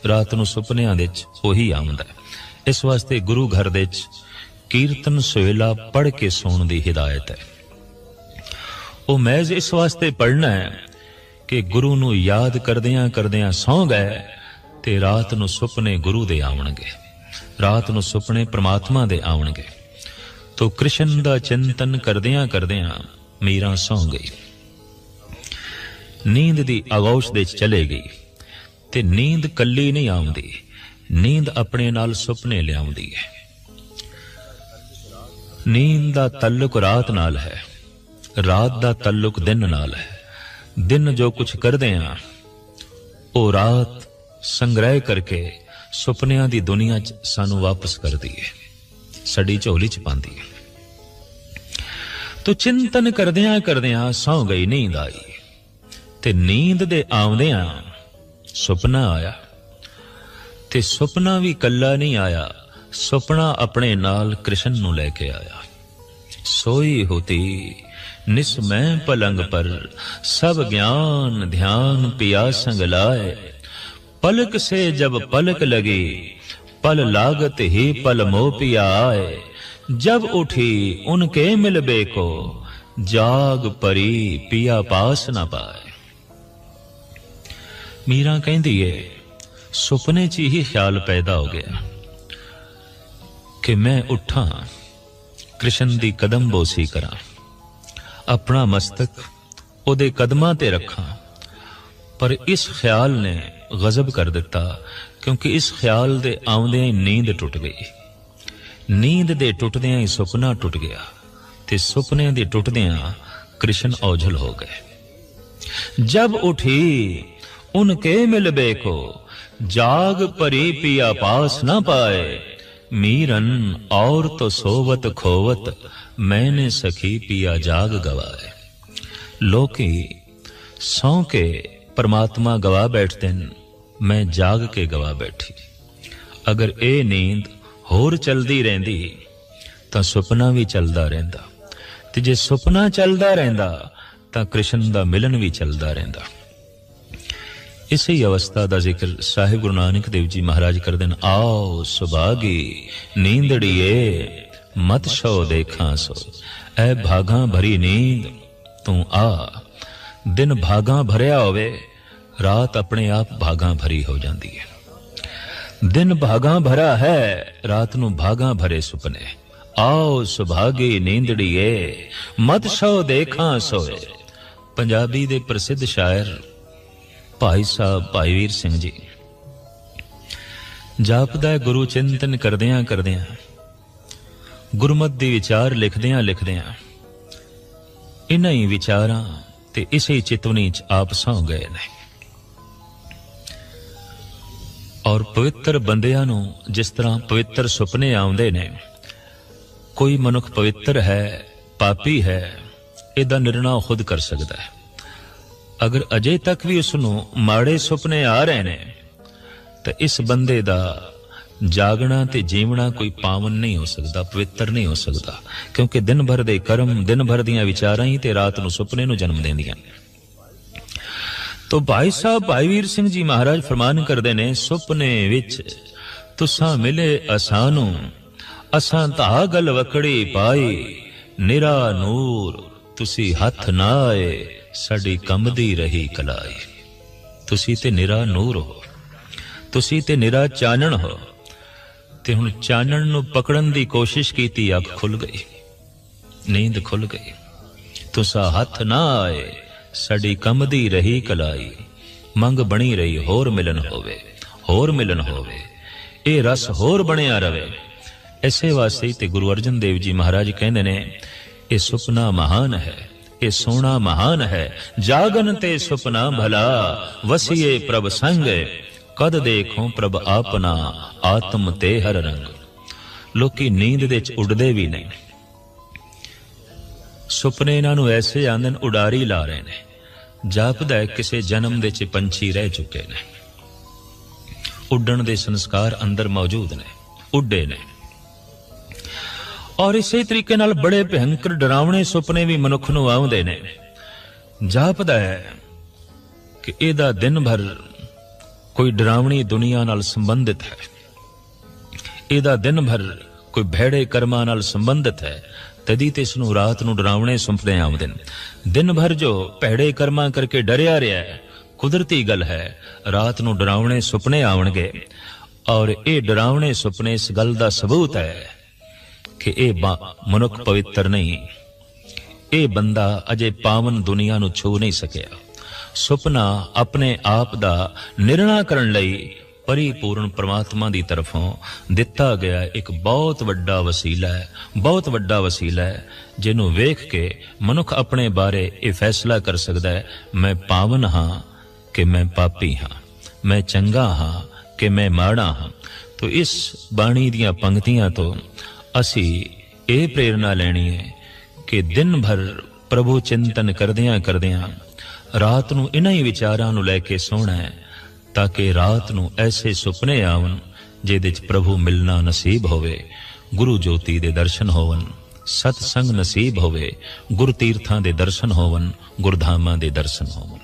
ਰਾਤ ਨੂੰ ਸੁਪਨਿਆਂ ਦੇ ਵਿੱਚ ਉਹੀ ਆਉਂਦਾ ਹੈ ਇਸ ਵਾਸਤੇ ਗੁਰੂ ਘਰ ਦੇ ਵਿੱਚ ਕੀਰਤਨ ਸੋਹਿਲਾ ਪੜ ਕੇ ਸੌਣ ਦੀ ਹਿਦਾਇਤ ਹੈ ਉਹ ਮਹਿਜ਼ ਇਸ ਵਾਸਤੇ ਪੜਨਾ ਹੈ ਕਿ ਗੁਰੂ ਨੂੰ ਯਾਦ ਕਰਦਿਆਂ ਕਰਦਿਆਂ ਸੌਂ ਗਏ ਤੇ ਰਾਤ ਨੂੰ ਸੁਪਨੇ ਗੁਰੂ ਦੇ ਆਉਣਗੇ ਰਾਤ ਨੂੰ ਸੁਪਨੇ ਪ੍ਰਮਾਤਮਾ ਦੇ ਆਉਣਗੇ ਤੋ ਕ੍ਰਿਸ਼ਨ ਦਾ ਚਿੰਤਨ ਕਰਦਿਆਂ ਕਰਦਿਆਂ ਮੀਰਾ ਸੌਂ ਗਈ। ਨੀਂਦ ਦੀ ਅਗੌਸ਼ ਦੇ ਵਿੱਚ ਚਲੇ ਗਈ ਤੇ ਨੀਂਦ ਕੱਲੀ ਨਹੀਂ ਆਉਂਦੀ, ਨੀਂਦ ਆਪਣੇ ਨਾਲ ਸੁਪਨੇ ਲਿਆਉਂਦੀ ਹੈ। ਨੀਂਦ ਦਾ ਤਾਲੁਕ ਰਾਤ ਨਾਲ ਹੈ, ਰਾਤ ਦਾ ਤਾਲੁਕ ਦਿਨ ਨਾਲ ਹੈ। ਦਿਨ ਜੋ ਕੁਝ ਕਰਦੇ ਆ ਉਹ ਰਾਤ ਸੰਗ੍ਰਹਿ ਕਰਕੇ ਸੁਪਨਿਆਂ ਦੀ ਦੁਨੀਆ 'ਚ ਸਾਨੂੰ ਵਾਪਸ ਕਰਦੀ ਹੈ। ਸੜੀ ਝੋਲੀ ਚ ਪਾਉਂਦੀ ਤੋ ਚਿੰਤਨ ਕਰਦਿਆਂ ਕਰਦਿਆਂ ਸੌ ਗਈ ਨੀਂਦ ਆਈ। ਤੇ ਨੀਂਦ ਦੇ ਆਉਂਦਿਆਂ ਸੁਪਨਾ ਆਇਆ। ਤੇ ਸੁਪਨਾ ਵੀ ਕੱਲਾ ਨਹੀਂ ਆਇਆ। ਸੁਪਨਾ ਆਪਣੇ ਨਾਲ ਕ੍ਰਿਸ਼ਨ ਨੂੰ ਲੈ ਕੇ ਆਇਆ। ਸੋਈ ਹੋਤੀ ਨਿਸਮੈ ਪਲੰਗ ਪਰ ਸਭ ਗਿਆਨ ਧਿਆਨ ਪਿਆ ਸੰਗ ਲਾਏ। ਪਲਕ ਸੇ ਜਬ ਪਲਕ ਲਗੇ پل لاگت ہی پل مو پیا آئے۔ جب اٹھی ان کے ملبے کو، جاگ پری پیا پاس نہ پائے۔ میرا کہیں دیئے سپنے چی ہی خیال پیدا ہو گیا کہ میں اٹھا کرشن دی قدم بوسی کرا اپنا مستق او دے قدمہ تے رکھا پر اس خیال نے غزب کر دیتا ਕਿਉਂਕਿ ਇਸ ਖਿਆਲ ਦੇ ਆਉਂਦਿਆਂ ਹੀ ਨੀਂਦ ਟੁੱਟ ਗਈ। ਨੀਂਦ ਦੇ ਟੁੱਟਦਿਆਂ ਹੀ ਸੁਪਨਾ ਟੁੱਟ ਗਿਆ ਤੇ ਸੁਪਨੇ ਦੇ ਟੁੱਟਦਿਆਂ ਕ੍ਰਿਸ਼ਨ ਔਝਲ ਹੋ ਗਏ। ਜਬ ਉਠੀ, ਉਨਕੇ ਮਿਲ ਬੇਖੋ, ਜਾਗ ਪਰੀ ਪੀਆ ਪਾਸ ਨਾ ਪਾਏ, ਮੀਰਨ ਔਰ ਤੋ ਸੋਵਤ ਖੋਵਤ ਮੈਨੇ ਸਖੀ ਪੀਆ ਜਾਗ ਗਵਾਏ। ਲੋਕੀ ਸੌ ਕੇ ਪਰਮਾਤਮਾ ਗਵਾ ਬੈਠਦੇ ਨੇ। ਮੈਂ ਜਾਗ ਕੇ ਗਵਾ ਬੈਠੀ। ਅਗਰ ਇਹ ਨੀਂਦ ਹੋਰ ਚਲਦੀ ਰਹਿੰਦੀ, ਤਾਂ ਸੁਪਨਾ ਵੀ ਚਲਦਾ ਰਹਿੰਦਾ। ਤੇ ਜੇ ਸੁਪਨਾ ਚਲਦਾ ਰਹਿੰਦਾ, ਤਾਂ ਕ੍ਰਿਸ਼ਨ ਦਾ ਮਿਲਨ ਵੀ ਚਲਦਾ ਰਹਿੰਦਾ। ਇਸੇ ਹੀ ਅਵਸਥਾ ਦਾ ਜ਼ਿਕਰ ਸਾਹਿਬ ਗੁਰੂ ਨਾਨਕ ਦੇਵ ਜੀ ਮਹਾਰਾਜ ਕਰਦੇ ਨੇ। ਆਓ ਸੁਭਾਗੀ, ਨੀਂਦੜੀਏ, ਮਤ ਸੋ ਦੇਖਾਂ ਸੋ। ਐ ਭਾਗਾਂ ਭਰੀ ਨੀਂਦ, ਤੂੰ ਆ। ਦਿਨ ਭਾਗਾਂ ਭਰਿਆ ਹੋਵੇ ਰਾਤ ਆਪਣੇ ਆਪ ਭਾਗਾਂ ਭਰੀ ਹੋ ਜਾਂਦੀ ਹੈ। ਦਿਨ ਭਾਗਾਂ ਭਰਾ ਹੈ, ਰਾਤ ਨੂੰ ਭਾਗਾਂ ਭਰੇ ਸੁਪਨੇ। ਆਓ ਸੁਭਾਗੀ ਨੀਂਦੜੀਏ ਮਤ ਸੋ ਦੇਖਾਂ ਸੋਏ। ਪੰਜਾਬੀ ਦੇ ਪ੍ਰਸਿੱਧ ਸ਼ਾਇਰ ਭਾਈ ਸਾਹਿਬ ਭਾਈ ਵੀਰ ਸਿੰਘ ਜੀ। ਜਾਪਦਾ ਗੁਰੂ ਚਿੰਤਨ ਕਰਦਿਆਂ ਕਰਦਿਆਂ। ਗੁਰਮਤ ਦੇ ਵਿਚਾਰ ਲਿਖਦਿਆਂ ਲਿਖਦਿਆਂ। ਇਨਾਂ ਹੀ ਵਿਚਾਰਾਂ ਤੇ ਇਸੇ ਚਿਤਵਨੀ ਚ ਆਪ ਸੌ ਗਏ ਨੇ। ਔਰ ਪਵਿੱਤਰ ਬੰਦਿਆਂ ਨੂੰ ਜਿਸ ਤਰ੍ਹਾਂ ਪਵਿੱਤਰ ਸੁਪਨੇ ਆਉਂਦੇ ਨੇ। ਕੋਈ ਮਨੁੱਖ ਪਵਿੱਤਰ ਹੈ, ਪਾਪੀ ਹੈ, ਇਹਦਾ ਨਿਰਣਾ ਖੁਦ ਕਰ ਸਕਦਾ ਹੈ। ਅਗਰ ਅਜੇ ਤੱਕ ਵੀ ਉਸ ਨੂੰ ਮਾੜੇ ਸੁਪਨੇ ਆ ਰਹੇ ਨੇ, ਤਾਂ ਇਸ ਬੰਦੇ ਦਾ ਜਾਗਣਾ ਤੇ ਜੀਵਣਾ ਕੋਈ ਪਾਵਨ ਨਹੀਂ ਹੋ ਸਕਦਾ, ਪਵਿੱਤਰ ਨਹੀਂ ਹੋ ਸਕਦਾ, ਕਿਉਂਕਿ ਦਿਨ ਭਰ ਦੇ ਕਰਮ, ਦਿਨ ਭਰ ਦੀਆਂ ਵਿਚਾਰਾਂ ਹੀ ਤੇ ਰਾਤ ਨੂੰ ਸੁਪਨੇ ਨੂੰ ਜਨਮ ਦਿੰਦੀਆਂ ਨੇ। ਤੋ ਭਾਈ ਸਾਹਿਬ, ਭਾਈ ਵੀਰ ਸਿੰਘ ਜੀ ਮਹਾਰਾਜ ਫਰਮਾਨ ਕਰਦੇ ਨੇ, ਸੁਪਨੇ ਵਿੱਚ ਤੁਸਾਂ ਮਿਲੇ ਅਸਾਂ ਨੂੰ ਅਸਾਂ ਤਾਂ ਗਲ ਵਕੜੀ ਪਾਈ, ਨਿਰਾ ਨੂਰ ਤੁਸੀਂ ਹੱਥ ਨਾ ਆਏ, ਸਾਡੀ ਕੰਬਦੀ ਰਹੀ ਕਲਾਈ। ਤੁਸੀਂ ਤੇ ਨਿਰਾ ਨੂਰ ਹੋ, ਤੁਸੀਂ ਤੇ ਨਿਰਾ ਚਾਨਣ ਹੋ, ਤੇ ਹੁਣ ਚਾਨਣ ਨੂੰ ਪਕੜਨ ਦੀ ਕੋਸ਼ਿਸ਼ ਕੀਤੀ, ਅੱਖ ਖੁੱਲ ਗਈ, ਨੀਂਦ ਖੁੱਲ ਗਈ। ਤੁਸਾਂ ਹੱਥ ਨਾ ਆਏ ਸਾਡੀ ਕੰਬਦੀ ਰਹੀ ਕਲਾਈ, ਮੰਗ ਬਣੀ ਰਹੀ ਹੋਰ ਮਿਲਨ ਹੋਵੇ, ਹੋਰ ਮਿਲਨ ਹੋਵੇ। ਇਹ ਰਸ ਹੋਰ ਬਣਿਆ ਰਵੇ। ਐਸੇ ਵਾਸਤੇ ਤੇ ਗੁਰੂ ਅਰਜਨ ਦੇਵ ਜੀ ਮਹਾਰਾਜ ਕਹਿੰਦੇ ਨੇ, ਇਹ ਸੁਪਨਾ ਮਹਾਨ ਹੈ, ਇਹ ਸੋਹਣਾ ਮਹਾਨ ਹੈ। ਜਾਗਨ ਤੇ ਸੁਪਨਾ ਭਲਾ, ਵਸੀਏ ਪ੍ਰਭ ਸੰਗ, ਕਦ ਦੇਖੋ ਪ੍ਰਭ ਆਪਨਾ ਆਤਮ ਤੇ ਹਰ ਰੰਗ। ਲੋਕੀ ਨੀਂਦ ਦੇ ਵਿੱਚ ਉੱਡਦੇ ਵੀ ਨਹੀਂ। ਸੁਪਨੇ ਇਹਨਾਂ ਨੂੰ ਐਸੇ ਆਂਦੇ ਨੇ ਉਡਾਰੀ ਲਾ ਰਹੇ ਨੇ, ਜਾਪਦਾ ਕਿਸੇ ਜਨਮ ਦੇ ਚ ਪੰਛੀ ਰਹਿ ਚੁੱਕੇ ਨੇ। ਉੱਡਣ ਦੇ ਸੰਸਕਾਰ ਅੰਦਰ ਮੌਜੂਦ ਨੇ, ਉੱਡੇ ਨੇ। ਔਰ ਇਸੇ ਤਰੀਕੇ ਨਾਲ ਬੜੇ ਭਿਆਨਕ ਡਰਾਵਣੇ ਸੁਪਨੇ ਵੀ ਮਨੁੱਖ ਨੂੰ ਆਉਂਦੇ ਨੇ। ਜਾਪਦਾ ਹੈ ਕਿ ਇਹਦਾ ਦਿਨ ਭਰ ਕੋਈ ਡਰਾਵਣੀ ਦੁਨੀਆ ਨਾਲ ਸੰਬੰਧਿਤ ਹੈ। ਇਹਦਾ ਦਿਨ ਭਰ ਕੋਈ ਭੈੜੇ ਕਰਮਾਂ ਨਾਲ ਸੰਬੰਧਿਤ ਹੈ। ਤਦੀ ਤੇ ਇਸ ਨੂੰ ਰਾਤ ਨੂੰ ਡਰਾਵਣੇ ਸੁਪਨੇ ਆਉਂਦੇ ਨੇ ਦਿਨ ਭਰ ਜੋ ਭੈੜੇ ਕਰਮਾਂ ਕਰਕੇ ਡਰਿਆ ਰਿਹਾ ਕੁਦਰਤੀ ਗੱਲ ਹੈ, ਰਾਤ ਨੂੰ ਡਰਾਵਣੇ ਸੁਪਨੇ ਆਉਣਗੇ ਔਰ ਇਹ ਡਰਾਵਣੇ ਸੁਪਨੇ ਇਸ ਗੱਲ ਦਾ ਸਬੂਤ ਹੈ ਕਿ ਇਹ ਮਨੁੱਖ ਪਵਿੱਤਰ ਨਹੀਂ। ਇਹ ਬੰਦਾ ਅਜੇ ਪਾਵਨ ਦੁਨੀਆ ਨੂੰ ਛੂ ਨਹੀਂ ਸਕਿਆ। ਸੁਪਨਾ ਆਪਣੇ ਆਪ ਦਾ ਨਿਰਣਾ ਕਰਨ ਲਈ ਪਰਿਪੂਰਨ ਪ੍ਰਮਾਤਮਾ ਦੀ ਤਰਫੋਂ ਦਿੱਤਾ ਗਿਆ ਇੱਕ ਬਹੁਤ ਵੱਡਾ ਵਸੀਲਾ ਹੈ, ਬਹੁਤ ਵੱਡਾ ਵਸੀਲਾ ਹੈ, ਜਿਹਨੂੰ ਵੇਖ ਕੇ ਮਨੁੱਖ ਆਪਣੇ ਬਾਰੇ ਇਹ ਫੈਸਲਾ ਕਰ ਸਕਦਾ ਹੈ, ਮੈਂ ਪਾਵਨ ਹਾਂ ਕਿ ਮੈਂ ਪਾਪੀ ਹਾਂ, ਮੈਂ ਚੰਗਾ ਹਾਂ ਕਿ ਮੈਂ ਮਾੜਾ ਹਾਂ। ਤੋ ਇਸ ਬਾਣੀ ਦੀਆਂ ਪੰਕਤੀਆਂ ਤੋਂ ਅਸੀਂ ਇਹ ਪ੍ਰੇਰਣਾ ਲੈਣੀ ਹੈ ਕਿ ਦਿਨ ਭਰ ਪ੍ਰਭੂ ਚਿੰਤਨ ਕਰਦਿਆਂ ਕਰਦਿਆਂ ਰਾਤ ਨੂੰ ਇਹਨਾਂ ਹੀ ਵਿਚਾਰਾਂ ਨੂੰ ਲੈ ਕੇ ਸੋਣਾ ਹੈ ਤਾਂ ਕਿ ਰਾਤ ਨੂੰ ਐਸੇ ਸੁਪਨੇ ਆਵਨ ਜਿਹਦੇ ਚ ਪ੍ਰਭੂ ਮਿਲਣਾ ਨਸੀਬ ਹੋਵੇ, ਗੁਰੂ ਜੋਤੀ ਦੇ ਦਰਸ਼ਨ ਹੋਵਨ ਸਤ ਸੰਗ ਨਸੀਬ ਹੋਵੇ ਗੁਰ ਤੀਰਥਾਂ ਦੇ ਦਰਸ਼ਨ ਹੋਵਨ ਗੁਰਧਾਮਾਂ ਦੇ ਦਰਸ਼ਨ ਹੋਵਨ